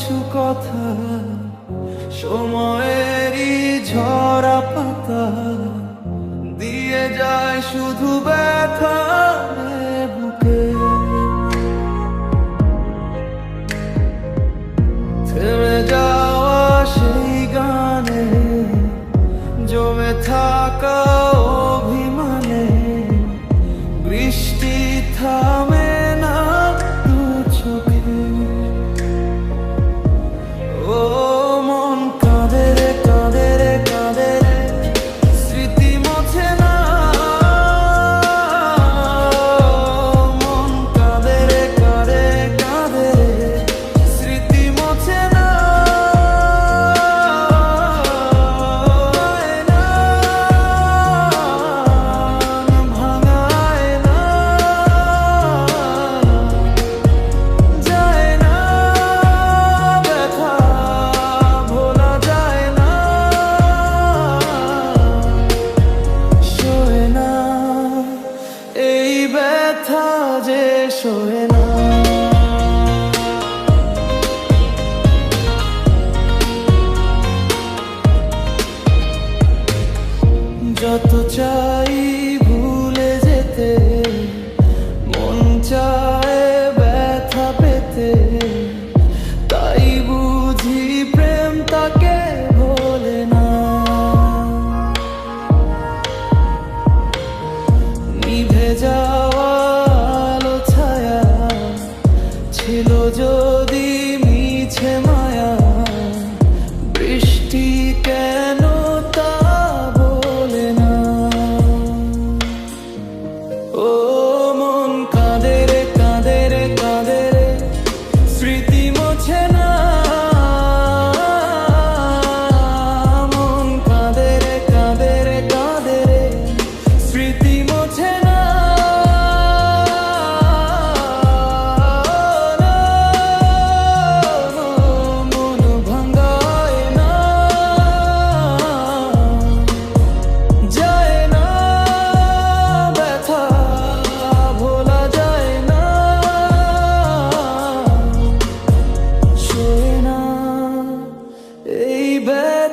কিছু কথা, সময়েরই ঝরা পাতা, দিয়ে যায় শুধু ব্যথা বুকে। থেমে যাওয়া সেই গানে, জমে থাকা যে শোয়ে না। যত চাই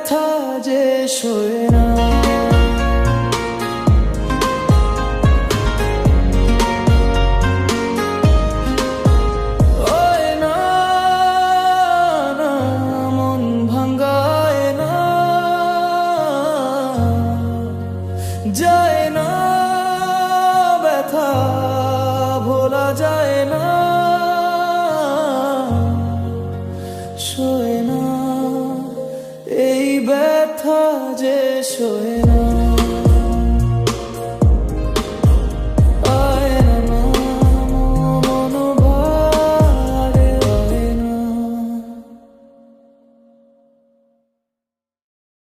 ব্যথা যে শোয় না। যায় না ব্যথা ভোলা যায় না। chorei.